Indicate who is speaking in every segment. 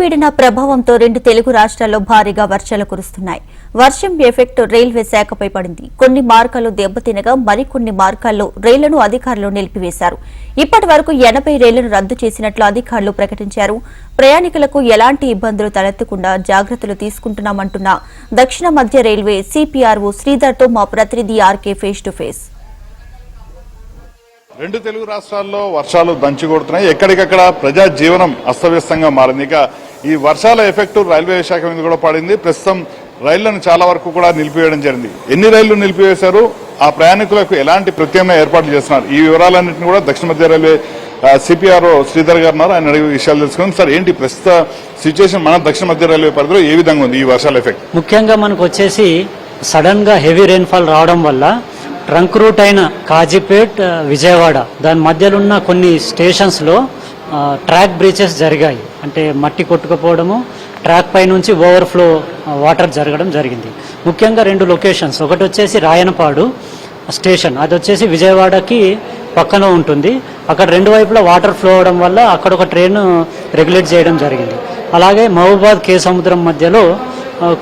Speaker 1: అల్పపీడన ప్రభావంతో రెండు తెలుగు రాష్ట్రాల్లో భారీగా వర్షాలు కురుస్తున్నాయి. వర్షం ఎఫెక్ట్ రైల్వే శాఖపై పడింది. కొన్ని మార్గాలు దెబ్బతినగా మరికొన్ని మార్గాల్లో రైళ్ళను అధికారులు నిలిపివేశారు. ఇప్పటి వరకు ఎనభై రైళ్ళను రద్దు చేసినట్లు అధికారులు ప్రకటించారు. ప్రయాణికులకు ఎలాంటి ఇబ్బందులు తలెత్తకుండా జాగ్రత్తలు తీసుకుంటున్నామంటున్న దక్షిణ మధ్య రైల్వే సిపిఆర్ఓ శ్రీధర్తో మా ప్రతినిధి ఆర్కే ఫేస్ టు ఫేస్.
Speaker 2: రెండు తెలుగు రాష్ట్రాల్లో వర్షాలు దంచి కొడుతున్నాయి ఎక్కడికక్కడ ప్రజా జీవనం అస్తవ్యస్తంగా మారింది. ఇక ఈ వర్షాల ఎఫెక్ట్ రైల్వే శాఖ మీద కూడా పడింది. ప్రస్తుతం రైళ్ళను చాలా వరకు కూడా నిలిపివేయడం జరిగింది. ఎన్ని రైళ్ళు నిలిపివేశారు? ఆ ప్రయాణికులకు ఎలాంటి ప్రత్యామ్నాయ ఏర్పాట్లు చేస్తున్నారు? ఈ వివరాలన్నింటినీ కూడా దక్షిణ మధ్య రైల్వే సిపిఆర్ఓ శ్రీధర్ గారు ఉన్నారు. ఆయన విషయాలు తెలుసుకుని సార్ ఏంటి ప్రస్తుత సిచ్యువేషన్ మన దక్షిణ మధ్య రైల్వే పరిధిలో ఏ విధంగా ఉంది ఈ వర్షాల ఎఫెక్ట్?
Speaker 3: ముఖ్యంగా మనకు వచ్చేసి సడన్గా హెవీ రెయిన్ఫాల్ రావడం వల్ల ట్రంక్ రూట్ అయిన కాజీపేట్ విజయవాడ దాని మధ్యలో ఉన్న కొన్ని స్టేషన్స్లో ట్రాక్ బ్రీచెస్ జరిగాయి. అంటే మట్టి కొట్టుకుపోవడము ట్రాక్ పై నుంచి ఓవర్ఫ్లో వాటర్ జరగడం జరిగింది. ముఖ్యంగా రెండు లొకేషన్స్. ఒకటి వచ్చేసి రాయనపాడు స్టేషన్. అది వచ్చేసి విజయవాడకి పక్కన ఉంటుంది. అక్కడ రెండు వైపులా వాటర్ ఫ్లో అవడం వల్ల అక్కడ ఒక ట్రైన్ రెగ్యులేట్ చేయడం జరిగింది. అలాగే మహబూబాద్ కే సముద్రం మధ్యలో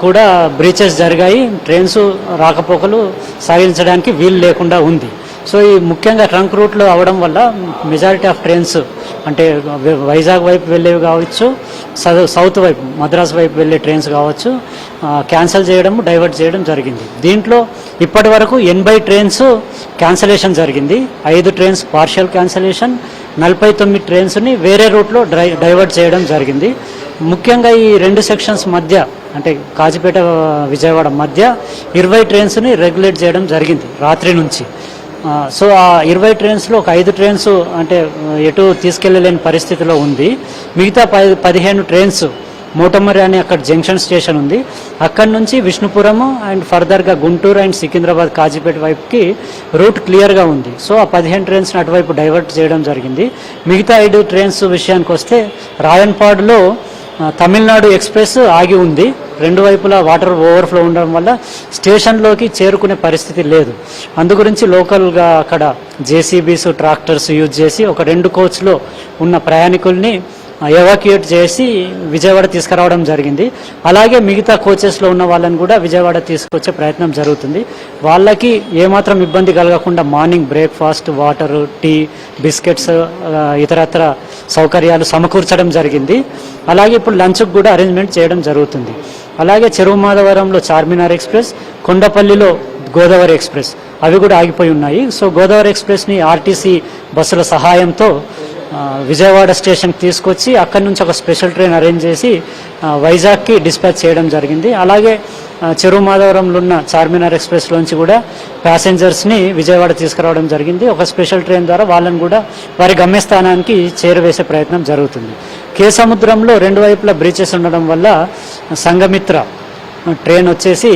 Speaker 3: కూడా బ్రీచెస్ జరిగాయి. ట్రైన్స్ రాకపోకలు సాగించడానికి వీలు లేకుండా ఉంది. సో ఈ ముఖ్యంగా ట్రంక్ రూట్లో అవడం వల్ల మెజారిటీ ఆఫ్ ట్రైన్స్ అంటే వైజాగ్ వైపు వెళ్ళేవి కావచ్చు సౌత్ వైపు మద్రాస్ వైపు వెళ్ళే ట్రైన్స్ కావచ్చు క్యాన్సిల్ చేయడం డైవర్ట్ చేయడం జరిగింది. దీంట్లో ఇప్పటి వరకు ఎనభై ట్రైన్స్ క్యాన్సలేషన్ జరిగింది. ఐదు ట్రైన్స్ పార్షియల్ క్యాన్సలేషన్ నలభై తొమ్మిది ట్రైన్స్ని వేరే రూట్లో డ్రై డైవర్ట్ చేయడం జరిగింది. ముఖ్యంగా ఈ రెండు సెక్షన్స్ మధ్య అంటే కాజీపేట విజయవాడ మధ్య ఇరవై ట్రైన్స్ని రెగ్యులేట్ చేయడం జరిగింది రాత్రి నుంచి. సో ఆ ఇరవై ట్రైన్స్లో ఒక ఐదు ట్రైన్స్ అంటే ఎటు తీసుకెళ్ళలేని పరిస్థితిలో ఉంది. మిగతా పది పదిహేను ట్రైన్స్ మోటమరి అనే అక్కడ జంక్షన్ స్టేషన్ ఉంది. అక్కడి నుంచి విష్ణుపురము అండ్ ఫర్దర్గా గుంటూరు అండ్ సికింద్రాబాద్ కాజీపేట వైపుకి రూట్ క్లియర్గా ఉంది. సో ఆ పదిహేను ట్రైన్స్ని అటువైపు డైవర్ట్ చేయడం జరిగింది. మిగతా ఐదు ట్రైన్స్ విషయానికి వస్తే రాయన్పాడులో తమిళనాడు ఎక్స్ప్రెస్ ఆగి ఉంది. రెండు వైపులా వాటర్ ఓవర్ఫ్లో ఉండడం వల్ల స్టేషన్లోకి చేరుకునే పరిస్థితి లేదు. అందు గురించి లోకల్గా అక్కడ జేసీబీస్ ట్రాక్టర్స్ యూజ్ చేసి ఒక రెండు కోచ్లో ఉన్న ప్రయాణికుల్ని ఎవాక్యుయేట్ చేసి విజయవాడ తీసుకురావడం జరిగింది. అలాగే మిగతా కోచెస్లో ఉన్న వాళ్ళని కూడా విజయవాడ తీసుకొచ్చే ప్రయత్నం జరుగుతుంది. వాళ్ళకి ఏమాత్రం ఇబ్బంది కలగకుండా morning breakfast water tea biscuits ఇతరత్ర సౌకర్యాలు సమకూర్చడం జరిగింది. అలాగే ఇప్పుడు లంచ్కి కూడా అరేంజ్మెంట్ చేయడం జరుగుతుంది. అలాగే చెరువు మాధవరంలో చార్మినార్ ఎక్స్ప్రెస్ కొండపల్లిలో గోదావరి ఎక్స్ప్రెస్. అవి కూడా ఆగిపోయి ఉన్నాయి. సో గోదావరి ఎక్స్ప్రెస్ని ఆర్టీసీ బస్సుల సహాయంతో విజయవాడ స్టేషన్కి తీసుకొచ్చి అక్కడి నుంచి ఒక స్పెషల్ ట్రైన్ అరేంజ్ చేసి వైజాగ్కి డిస్పాచ్ చేయడం జరిగింది. అలాగే చెరువు మాధవరంలో ఉన్న చార్మినార్ ఎక్స్ప్రెస్లోంచి కూడా ప్యాసింజర్స్ని విజయవాడ తీసుకురావడం జరిగింది. ఒక స్పెషల్ ట్రైన్ ద్వారా వాళ్ళని కూడా వారి గమ్యస్థానానికి చేరవేసే ప్రయత్నం జరుగుతుంది. కే సముద్రంలో రెండు వైపులా బ్రీచెస్ ఉండడం వల్ల సంఘమిత్ర ట్రైన్ వచ్చేసి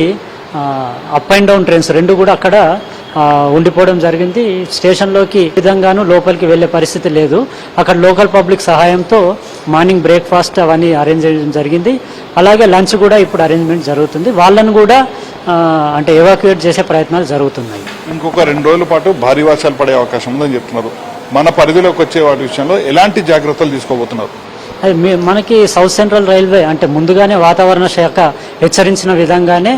Speaker 3: అప్ అండ్ డౌన్ ట్రైన్స్ రెండు కూడా అక్కడ ఉండిపోవడం జరిగింది. స్టేషన్లోకి ఈ విధంగాను లోపలికి వెళ్ళే పరిస్థితి లేదు. అక్కడ లోకల్ పబ్లిక్ సహాయంతో మార్నింగ్ బ్రేక్ఫాస్ట్ అవన్నీ అరేంజ్ చేయడం జరిగింది. అలాగే లంచ్ కూడా ఇప్పుడు అరేంజ్మెంట్ జరుగుతుంది. వాళ్ళను కూడా అంటే ఎవాక్యుయేట్ చేసే ప్రయత్నాలు జరుగుతున్నాయి.
Speaker 2: ఇంకొక రెండు రోజుల పాటు భారీ వర్షాలు పడే అవకాశం ఉందని చెప్తున్నారు. మన పరిధిలోకి వచ్చే వాటి విషయంలో ఎలాంటి జాగ్రత్తలు తీసుకోబోతున్నారు?
Speaker 3: అది మీ- మనకి సౌత్ సెంట్రల్ రైల్వే అంటే ముందుగానే వాతావరణ శాఖ హెచ్చరించిన విధంగానే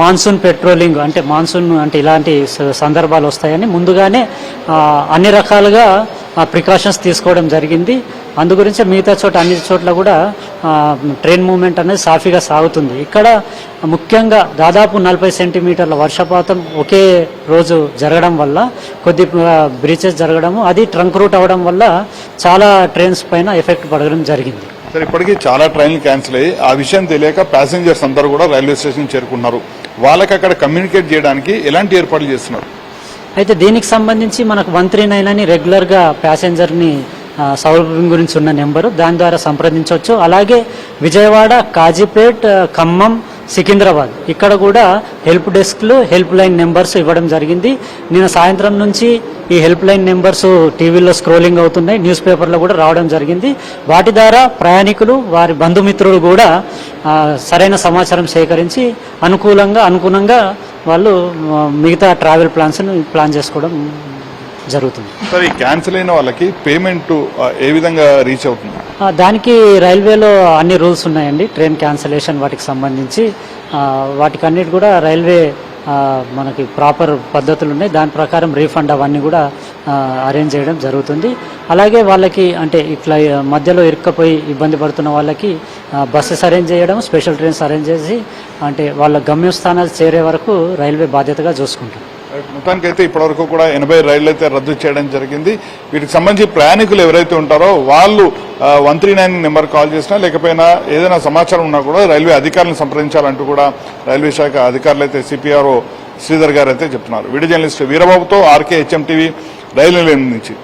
Speaker 3: మాన్సూన్ పెట్రోలింగ్ అంటే మాన్సూన్ అంటే ఇలాంటి స- సందర్భాలు వస్తాయని ముందుగానే అన్ని రకాలుగా ప్రికాషన్స్ తీసుకోవడం జరిగింది. అందు గురించి మిగతా చోట అన్ని చోట్ల కూడా ట్రైన్ మూమెంట్ అనేది సాఫీగా సాగుతుంది. ఇక్కడ ముఖ్యంగా దాదాపు నలభై సెంటీమీటర్ల వర్షపాతం ఒకే రోజు జరగడం వల్ల కొద్ది బ్రీచెస్ జరగడము అది ట్రంక్ రూట్ అవ్వడం వల్ల చాలా ట్రైన్స్ పైన ఎఫెక్ట్ పడడం జరిగింది.
Speaker 2: సరే ఇప్పటికీ చాలా ట్రైన్లు క్యాన్సిల్ అయ్యి ఆ విషయం తెలియక ప్యాసింజర్స్ అందరూ కూడా రైల్వే స్టేషన్ చేరుకున్నారు. వాళ్ళకి అక్కడ కమ్యూనికేట్ చేయడానికి ఎలాంటి ఏర్పాట్లు చేస్తున్నారు?
Speaker 3: అయితే దీనికి సంబంధించి మనకు వన్ త్రీ నైన్ అని రెగ్యులర్గా ప్యాసింజర్ని సౌలభ్యం గురించి ఉన్న నెంబరు దాని ద్వారా సంప్రదించవచ్చు. అలాగే విజయవాడ కాజీపేట్ ఖమ్మం సికింద్రాబాద్. ఇక్కడ కూడా హెల్ప్ డెస్క్లు హెల్ప్ లైన్ నెంబర్స్ ఇవ్వడం జరిగింది. నిన్న సాయంత్రం నుంచి ఈ హెల్ప్ లైన్ నెంబర్స్ టీవీలో స్క్రోలింగ్ అవుతున్నాయి. న్యూస్ పేపర్లో కూడా రావడం జరిగింది. వాటి ద్వారా ప్రయాణికులు వారి బంధుమిత్రులు కూడా సరైన సమాచారం సేకరించి అనుకూలంగా అనుగుణంగా వాళ్ళు మిగతా ట్రావెల్ ప్లాన్స్ని ప్లాన్ చేసుకోవడం జరుగుతుంది.
Speaker 2: సరే ఈ క్యాన్సిల్ అయిన వాళ్ళకి పేమెంట్ ఏ విధంగా రీచ్ అవుతుంది?
Speaker 3: దానికి రైల్వేలో అన్ని రూల్స్ ఉన్నాయండి. ట్రైన్ క్యాన్సలేషన్ వాటికి సంబంధించి. వాటికన్నిటి కూడా రైల్వే మనకి ప్రాపర్ పద్ధతులు ఉన్నాయి. దాని ప్రకారం రీఫండ్ అవన్నీ కూడా అరేంజ్ చేయడం జరుగుతుంది. అలాగే వాళ్ళకి అంటే ఇట్లా మధ్యలో ఇరుక్కపోయి ఇబ్బంది పడుతున్న వాళ్ళకి బస్సెస్ అరేంజ్ చేయడం స్పెషల్ ట్రైన్స్ అరేంజ్ చేసి అంటే వాళ్ళ గమ్యస్థానాలు చేరే వరకు రైల్వే బాధ్యతగా చూసుకుంటాం.
Speaker 2: మొత్తానికి అయితే ఇప్పటివరకు కూడా ఎనభై రైళ్ళు అయితే రద్దు చేయడం జరిగింది. వీటికి సంబంధించి ప్రయాణికులు ఎవరైతే ఉంటారో వాళ్ళు one three nine number call చేసినా లేకపోయినా ఏదైనా సమాచారం ఉన్నా కూడా రైల్వే అధికారులను సంప్రదించాలంటూ కూడా రైల్వే శాఖ అధికారులు అయితే సిపిఆర్ఓ శ్రీధర్ గారు అయితే చెప్తున్నారు. వీడియో జర్నలిస్ట్ వీరబాబుతో ఆర్కే హెచ్ఎం టీవీ రైలు నిలయం నుంచి.